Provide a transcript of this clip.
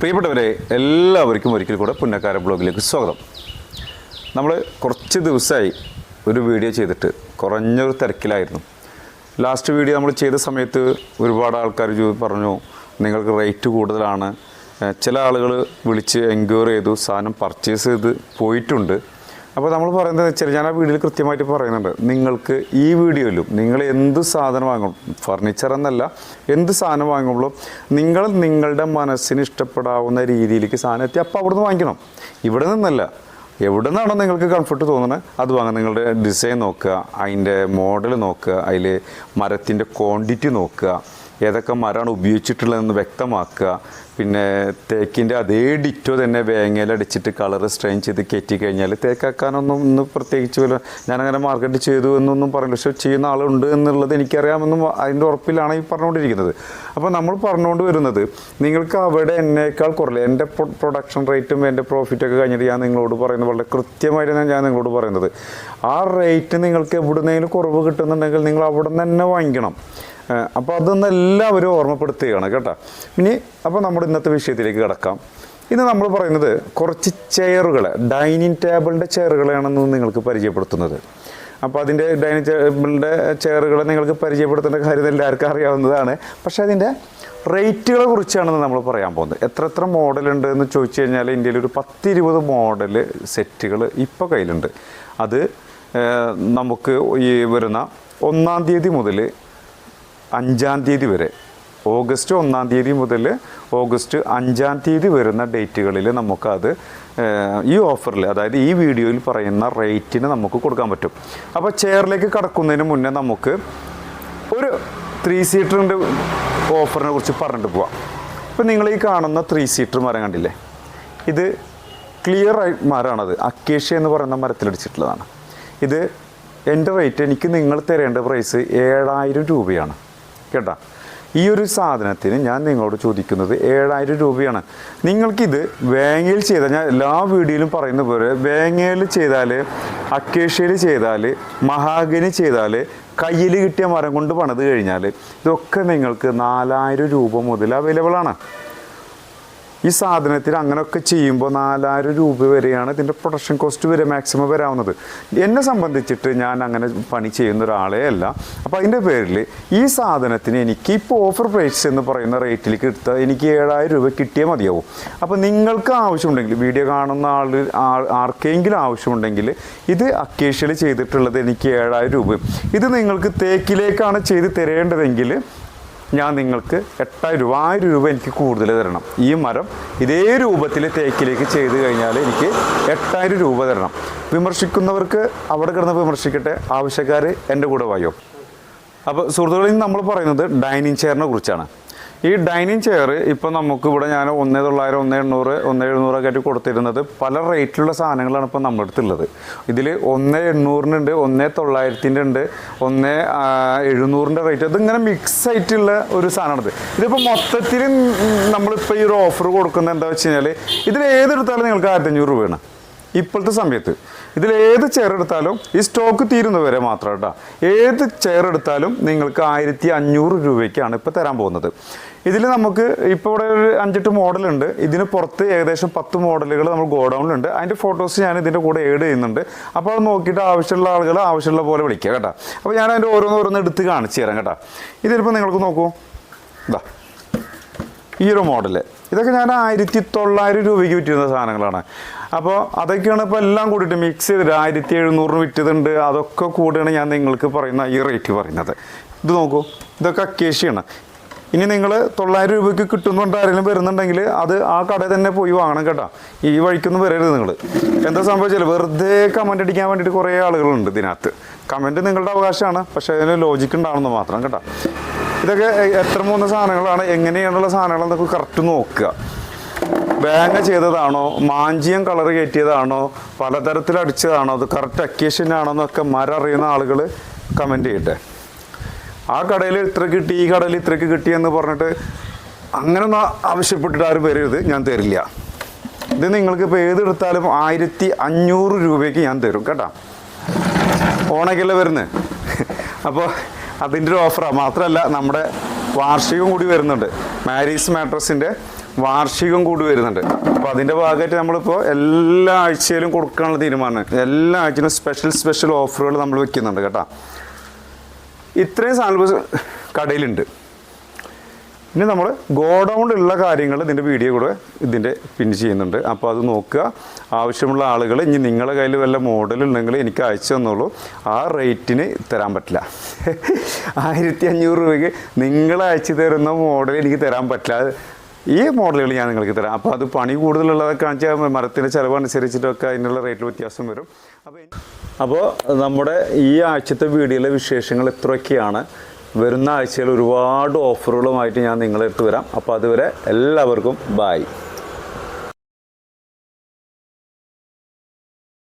പ്രിയപ്പെട്ടവരെ എല്ലാവർക്കും ഒരിക്കൽ കൂടെ പുന്നക്കാര ബ്ലോഗിലേക്ക് സ്വാഗതം. നമ്മൾ കുറച്ച് ദിവസമായി ഒരു വീഡിയോ ചെയ്തിട്ട് കുറഞ്ഞൊരു തിരക്കിലായിരുന്നു. ലാസ്റ്റ് വീഡിയോ നമ്മൾ ചെയ്ത സമയത്ത് ഒരുപാട് ആൾക്കാർ പറഞ്ഞു നിങ്ങൾക്ക് റേറ്റ് കൂടുതലാണ്. ചില ആളുകൾ വിളിച്ച് എൻക്വയറി ചെയ്തു സാധനം പർച്ചേസ് ചെയ്ത് പോയിട്ടുണ്ട്. അപ്പോൾ നമ്മൾ പറയുന്നത് വെച്ചാൽ ഞാൻ ആ വീഡിയോയിൽ കൃത്യമായിട്ട് പറയുന്നുണ്ട്. നിങ്ങൾക്ക് ഈ വീഡിയോയിലും നിങ്ങൾ എന്ത് സാധനം വാങ്ങും ഫർണിച്ചർ എന്നല്ല എന്ത് സാധനം വാങ്ങുമ്പോഴും നിങ്ങൾ നിങ്ങളുടെ മനസ്സിന് ഇഷ്ടപ്പെടാവുന്ന രീതിയിലേക്ക് സാധനം എത്തി അപ്പോൾ അവിടുന്ന് വാങ്ങിക്കണം. ഇവിടെ നിന്നല്ല. എവിടെ നിന്നാണോ നിങ്ങൾക്ക് കംഫർട്ട് തോന്നുന്നത് അത് വാങ്ങാം നിങ്ങളുടെ ഡിസൈൻ നോക്കുക അതിന്റെ മോഡൽ നോക്കുക അതിൽ മരത്തിന്റെ ക്വാണ്ടിറ്റി നോക്കുക. ഏതൊക്കെ മരമാണ് ഉപയോഗിച്ചിട്ടുള്ളതെന്ന് വ്യക്തമാക്കുക. പിന്നെ തേക്കിന്റെ അതേ ഡിറ്റോ തന്നെ വേങ്ങയിലടിച്ചിട്ട് കളർ സ്ട്രെയിൻ ചെയ്ത് കയറ്റി കഴിഞ്ഞാൽ തേക്കാക്കാനൊന്നും ഇന്ന് പ്രത്യേകിച്ച് വല്ല ഞാനങ്ങനെ മാർക്കറ്റ് ചെയ്തു എന്നൊന്നും പറയില്ല. പക്ഷെ ചെയ്യുന്ന ആളുണ്ട് എന്നുള്ളത് എനിക്കറിയാമെന്നും അതിന്റെ ഉറപ്പിലാണ് ഈ പറഞ്ഞുകൊണ്ടിരിക്കുന്നത്. അപ്പോൾ നമ്മൾ പറഞ്ഞുകൊണ്ട് വരുന്നത് നിങ്ങൾക്ക് അവിടെ എന്നേക്കാൾ കുറവില്ല എന്റെ പ്രൊഡക്ഷൻ റേറ്റും എന്റെ പ്രോഫിറ്റൊക്കെ കഴിഞ്ഞിട്ട് ഞാൻ നിങ്ങളോട് പറയുന്നത് വളരെ കൃത്യമായിട്ടാണ് ഞാൻ നിങ്ങളോട് പറയുന്നത്. ആ റേറ്റ് നിങ്ങൾക്ക് എവിടുന്നെങ്കിലും കുറവ് കിട്ടുന്നുണ്ടെങ്കിൽ നിങ്ങൾ അവിടെ നിന്ന് തന്നെ വാങ്ങിക്കണം. അപ്പോൾ അതൊന്ന് എല്ലാവരും ഓർമ്മപ്പെടുത്തുകയാണ് കേട്ടോ. ഇനി അപ്പോൾ നമ്മുടെ ഇന്നത്തെ വിഷയത്തിലേക്ക് കിടക്കാം. ഇന്ന് നമ്മൾ പറയുന്നത് കുറച്ച് ചെയറുകൾ ഡൈനിങ് ടേബിളിന്റെ ചെയറുകളാണെന്ന് നിങ്ങൾക്ക് പരിചയപ്പെടുത്തുന്നത്. അപ്പോൾ അതിന്റെ ഡൈനിങ് ടേബിളിന്റെ ചെയറുകൾ നിങ്ങൾക്ക് പരിചയപ്പെടുത്തേണ്ട കാര്യം എല്ലാവർക്കും അറിയാവുന്നതാണ്. പക്ഷേ അതിന്റെ റേറ്റുകളെ കുറിച്ചാണ് നമ്മൾ പറയാൻ പോകുന്നത്. എത്ര എത്ര മോഡലുണ്ട് എന്ന് ചോദിച്ചു കഴിഞ്ഞാൽ ഇന്ത്യയിൽ ഒരു പത്തിരുപത് മോഡൽ സെറ്റുകൾ ഇപ്പോൾ കയ്യിലുണ്ട്. അത് നമുക്ക് ഈ വരുന്ന ഒന്നാം തീയതി മുതൽ അഞ്ചാം തീയതി വരെ. ഓഗസ്റ്റ് ഒന്നാം തീയതി മുതൽ ഓഗസ്റ്റ് അഞ്ചാം തീയതി വരുന്ന ഡേറ്റുകളിൽ നമുക്കത് ഈ ഓഫറിൽ അതായത് ഈ വീഡിയോയിൽ പറയുന്ന റേറ്റിന് നമുക്ക് കൊടുക്കാൻ പറ്റും. അപ്പോൾ ചെയറിലേക്ക് കടക്കുന്നതിന് മുന്നേ നമുക്ക് ഒരു ത്രീ സീറ്ററിന്റെ ഓഫറിനെ കുറിച്ച് പറഞ്ഞിട്ട് പോവാം. ഇപ്പം നിങ്ങൾ ഈ കാണുന്ന ത്രീ സീറ്റർ മരം കണ്ടില്ലേ? ഇത് ക്ലിയർ മരമാണത്. അക്കേഷ്യ എന്ന് പറയുന്ന മരത്തിലടിച്ചിട്ടുള്ളതാണ് ഇത് എന്റെ റേറ്റ് എനിക്ക് നിങ്ങൾ തരേണ്ട പ്രൈസ് ഏഴായിരം രൂപയാണ്. കേട്ടോ. ഈ ഒരു സാധനത്തിന് ഞാൻ നിങ്ങളോട് ചോദിക്കുന്നത് ഏഴായിരം രൂപയാണ്. നിങ്ങൾക്കിത് വേങ്ങയിൽ ചെയ്താൽ ഞാൻ എല്ലാ വീഡിയോയിലും പറയുന്ന പോലെ വേങ്ങയിൽ ചെയ്താൽ അക്കേഷ്യയിൽ ചെയ്താൽ മഹാഗനി ചെയ്താൽ കയ്യിൽ കിട്ടിയ മരം കൊണ്ട് പണിത് കഴിഞ്ഞാൽ ഇതൊക്കെ നിങ്ങൾക്ക് നാലായിരം രൂപ മുതൽ അവൈലബിൾ ആണ്. ഈ സാധനത്തിൽ അങ്ങനെയൊക്കെ ചെയ്യുമ്പോൾ നാലായിരം രൂപ വരെയാണ് ഇതിന്റെ പ്രൊഡക്ഷൻ കോസ്റ്റ് വരെ മാക്സിമം വരാവുന്നത്. എന്നെ സംബന്ധിച്ചിട്ട് ഞാൻ അങ്ങനെ പണി ചെയ്യുന്ന ഒരാളേ അല്ല. അപ്പോൾ അതിന്റെ പേരിൽ ഈ സാധനത്തിന് എനിക്ക് ഇപ്പോൾ ഓഫർ പ്രൈസ് എന്ന് പറയുന്ന റേറ്റിലേക്ക് എടുത്താൽ എനിക്ക് ഏഴായിരം രൂപ കിട്ടിയേ മതിയാവും. അപ്പോൾ നിങ്ങൾക്ക് ആവശ്യമുണ്ടെങ്കിൽ വീഡിയോ കാണുന്ന ആൾ ആർക്കെങ്കിലും ആവശ്യമുണ്ടെങ്കിൽ ഇത് അക്കേഷ്യയിൽ ചെയ്തിട്ടുള്ളത് എനിക്ക് ഏഴായിരം രൂപ. ഇത് നിങ്ങൾക്ക് തേക്കിലേക്കാണ് ചെയ്ത് തരേണ്ടതെങ്കിൽ ഞാൻ നിങ്ങൾക്ക് എട്ടായിരം രൂപ ആയിരം രൂപ എനിക്ക് കൂടുതൽ തരണം. ഈ മരം ഇതേ രൂപത്തിൽ തേക്കിലേക്ക് ചെയ്ത് കഴിഞ്ഞാൽ എനിക്ക് എട്ടായിരം രൂപ തരണം. വിമർശിക്കുന്നവർക്ക് അവിടെ കിടന്ന് വിമർശിക്കട്ടെ ആവശ്യക്കാർ എന്റെ കൂടെ വായോ? അപ്പോൾ സുഹൃത്തുക്കളിൽ നമ്മൾ പറയുന്നത് ഡൈനിങ് ചെയറിനെ കുറിച്ചാണ്. ഈ ഡൈനിങ് ചെയർ ഇപ്പോൾ നമുക്ക് ഇവിടെ ഞാൻ ഒന്നേ തൊള്ളായിരം ഒന്നേ എണ്ണൂറ് ഒന്നേ എഴുന്നൂറൊക്കെ ആയിട്ട് കൊടുത്തിരുന്നത് പല റേറ്റിലുള്ള സാധനങ്ങളാണ് ഇപ്പോൾ നമ്മുടെ അടുത്തുള്ളത്. ഇതിൽ ഒന്നേ എണ്ണൂറിനുണ്ട് ഒന്നേ തൊള്ളായിരത്തിന്റെ ഉണ്ട് ഒന്നേ എഴുന്നൂറിന്റെ റേറ്റ് അതിങ്ങനെ മിക്സ് ആയിട്ടുള്ള ഒരു സാധനമാണിത്. ഇതിപ്പോൾ മൊത്തത്തിൽ നമ്മളിപ്പോൾ ഈ ഒരു ഓഫർ കൊടുക്കുന്നത് എന്താ വെച്ച് കഴിഞ്ഞാൽ ഇതിൽ ഏതെടുത്താലും നിങ്ങൾക്ക് ആയിരത്തി അഞ്ഞൂറ് രൂപയാണ് ഇപ്പോഴത്തെ സമയത്ത്. ഇതിൽ ഏത് ചെയർ എടുത്താലും ഈ സ്റ്റോക്ക് തീരുന്നവരെ മാത്രം കേട്ടോ. ഏത് ചെയർ എടുത്താലും നിങ്ങൾക്ക് ആയിരത്തി അഞ്ഞൂറ് രൂപയ്ക്കാണ് ഇപ്പോൾ തരാൻ പോകുന്നത്. ഇതിൽ നമുക്ക് ഇപ്പോൾ ഇവിടെ ഒരു അഞ്ചെട്ട് മോഡലുണ്ട് ഇതിന് പുറത്ത് ഏകദേശം പത്ത് മോഡലുകൾ നമ്മൾ ഗോഡൗണിലുണ്ട്. അതിന്റെ ഫോട്ടോസ് ഞാൻ ഇതിന്റെ കൂടെ ഏഡ് ചെയ്യുന്നുണ്ട്. അപ്പോൾ അത് നോക്കിയിട്ട് ആവശ്യമുള്ള ആളുകൾ ആവശ്യമുള്ള പോലെ വിളിക്കുക കേട്ടോ. അപ്പോൾ ഞാൻ അതിന്റെ ഓരോന്ന് ഓരോന്ന് എടുത്ത് കാണിച്ചു തരാം കേട്ടോ. ഇതിലിപ്പോൾ നിങ്ങൾക്ക് നോക്കൂ. ഇതാ ഈ ഒരു മോഡൽ ഇതൊക്കെ ഞാൻ ആയിരത്തി തൊള്ളായിരം രൂപയ്ക്ക് വിറ്റിരുന്ന സാധനങ്ങളാണ്. അപ്പോൾ അതൊക്കെയാണ് ഇപ്പോൾ എല്ലാം കൂടിയിട്ട് മിക്സ് ചെയ്തിട്ട് ആയിരത്തി എഴുന്നൂറിന് വിറ്റതുണ്ട്. അതൊക്കെ കൂടിയാണ് ഞാൻ നിങ്ങൾക്ക് പറയുന്ന ഈ റേറ്റ് പറയുന്നത്. ഇത് നോക്കൂ. ഇതൊക്കെ അക്കേഷ്യയാണ്. ഇനി നിങ്ങൾ തൊള്ളായിരം രൂപയ്ക്ക് കിട്ടുന്നുണ്ട് ആരെങ്കിലും വരുന്നുണ്ടെങ്കിൽ അത് ആ കടയിൽ തന്നെ പോയി വാങ്ങണം കേട്ടോ. ഈ വഴിക്കൊന്നും വരരുത് നിങ്ങൾ. എന്താ സംഭവിച്ചാൽ വെറുതെ കമന്റ് അടിക്കാൻ വേണ്ടിയിട്ട് കുറേ ആളുകളുണ്ട് ഇതിനകത്ത്. കമന്റ് നിങ്ങളുടെ അവകാശമാണ്. പക്ഷേ അതിന് ലോജിക്ക് ഉണ്ടാവണമെന്ന് മാത്രം കേട്ടോ. ഇതൊക്കെ എത്ര മൂന്ന് സാധനങ്ങളാണ്? എങ്ങനെയാണുള്ള സാധനങ്ങളെന്നൊക്കെ കറക്റ്റ് നോക്കുക. വേങ്ങ ചെയ്തതാണോ? മാഞ്ചിയം കളർ കയറ്റിയതാണോ? പലതരത്തിൽ അടിച്ചതാണോ? അത് കറക്റ്റ് അക്കേഷൻ ആണോ എന്നൊക്കെ മരറിയുന്ന ആളുകൾ കമന്റ് ചെയ്യട്ടെ. ആ കടയിൽ ഇത്ര കിട്ടി ഈ കടയിൽ ഇത്രയ്ക്ക് കിട്ടി എന്ന് പറഞ്ഞിട്ട് അങ്ങനെ ആവശ്യപ്പെട്ടിട്ട് ആരും വരരുത് ഞാൻ തരില്ല. ഇത് നിങ്ങൾക്ക് ഇപ്പോൾ ഏതെടുത്താലും ആയിരത്തി അഞ്ഞൂറ് രൂപയ്ക്ക് ഞാൻ തരും കേട്ടോ? ഓണക്കല്ലേ വരുന്നത് അപ്പോൾ അതിന്റെ ഒരു ഓഫറാണ് മാത്രമല്ല നമ്മുടെ വാർഷികം കൂടി വരുന്നുണ്ട്. മാരീസ് മാട്രസിന്റെ വാർഷികം കൂടി വരുന്നുണ്ട്. അപ്പോൾ അതിന്റെ ഭാഗമായിട്ട് നമ്മളിപ്പോൾ എല്ലാ ആഴ്ചയിലും കൊടുക്കാനുള്ള തീരുമാനമാണ്. എല്ലാ ആഴ്ചയിലും സ്പെഷ്യൽ സ്പെഷ്യൽ ഓഫറുകൾ നമ്മൾ വെക്കുന്നുണ്ട് കേട്ടോ. ഇത്രയും സാധനങ്ങൾ കടയിലുണ്ട്. ഇനി നമ്മൾ ഗോഡൗണിലുള്ള കാര്യങ്ങൾ ഇതിന്റെ വീഡിയോ കൂടെ ഇതിന്റെ പിൻ ചെയ്യുന്നുണ്ട്. അപ്പോൾ അത് നോക്കുക. ആവശ്യമുള്ള ആളുകൾ ഇനി നിങ്ങളുടെ കയ്യിൽ വല്ല മോഡൽ ഉണ്ടെങ്കിൽ എനിക്ക് അയച്ചു തന്നോളൂ. ആ റേറ്റിന് തരാൻ പറ്റില്ല. ആയിരത്തി അഞ്ഞൂറ് രൂപയ്ക്ക് നിങ്ങൾ അയച്ചു തരുന്ന മോഡൽ എനിക്ക് തരാൻ പറ്റില്ല. ഈ മോഡലുകൾ ഞാൻ നിങ്ങൾക്ക് തരാം. അപ്പോൾ അത് പണി കൂടുതലുള്ളതൊക്കെ കാണിച്ചാൽ മരത്തിന്റെ ചിലവനുസരിച്ചിട്ടൊക്കെ അതിനുള്ള റേറ്റ് വ്യത്യാസം വരും. അപ്പോൾ അപ്പോൾ നമ്മുടെ ഈ ആഴ്ചത്തെ വീഡിയോയിലെ വിശേഷങ്ങൾ ഇത്രയൊക്കെയാണ്. വരുന്ന ആഴ്ചയിൽ ഒരുപാട് ഓഫറുകളുമായിട്ട് ഞാൻ നിങ്ങളെടുത്ത് വരാം. അപ്പോൾ അതുവരെ എല്ലാവർക്കും ബായ്